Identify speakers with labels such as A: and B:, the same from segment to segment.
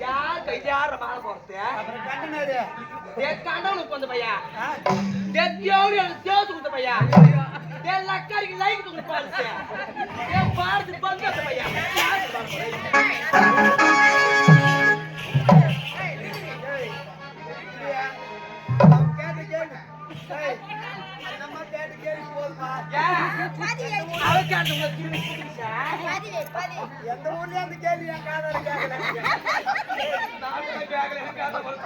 A: யார் கையார மாலை போறது கண்டவனுக்கு வந்த பையா தேவையோடு
B: எனக்கு தேவை கொடுத்த பையா என் லக்காரிக்கு லைக் கொடுத்து
A: பாருச்சு என் பாரதி பங்காத்த பையா
B: எந்த ஊர்லயும் அந்த கேள்வி என் காதால கேட்கல
A: நான் கேட்கல எனக்கு அந்த ஒரு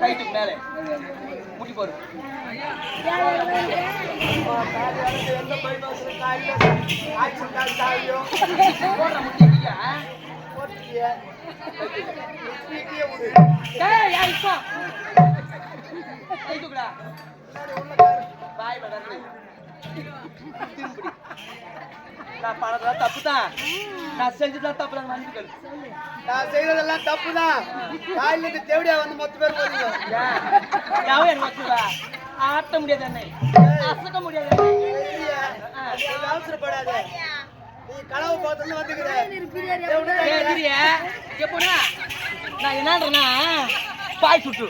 A: கைட்டுக்கு மேலே. முட்டி போடு. பாய் நான் பண்ணதெல்லாம் தப்புதான். நான் செஞ்சதெல்லாம் தப்பு தான் மன்னிப்புகள்
B: நான் செய்ததெல்லாம் தப்புதான். காலையில இருந்து தேவடியா வந்து மொத்த பேர் போறீங்க.
A: யாவும் எனக்கு வச்சுவா ஆட்ட முடியாது என்னை. அசக்க முடியாது
B: அவசரப்படாத. நீ கனவு பார்த்து வந்துக்கிற.
A: ஏய், திரிய, இங்க போனா நான் என்னன்றேன்னா பாய் சுட்டு.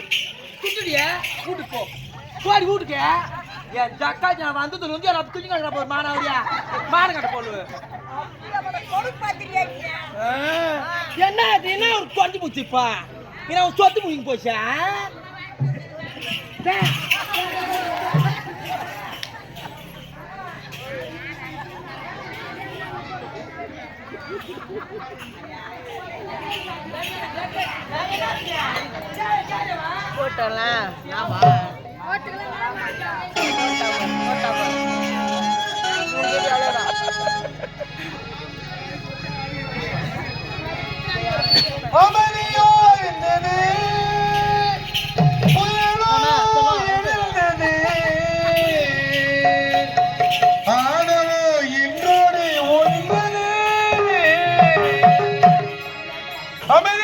A: சுட்டுடிய வீட்டுக்கு போ. போடி வீட்டுக்கு. என் ஜக்கா நான் வந்ததுல இருந்து எனக்கு துணி கட்ட போது மானாவரியா மாடு கட்ட போடு என்ன அது என்ன ஒரு தொண்டி போச்சுப்பா என்ன ஒரு சொத்து முடிஞ்சு போச்சா
C: போட்டோம்ல ஆமா போட்டா போட்டா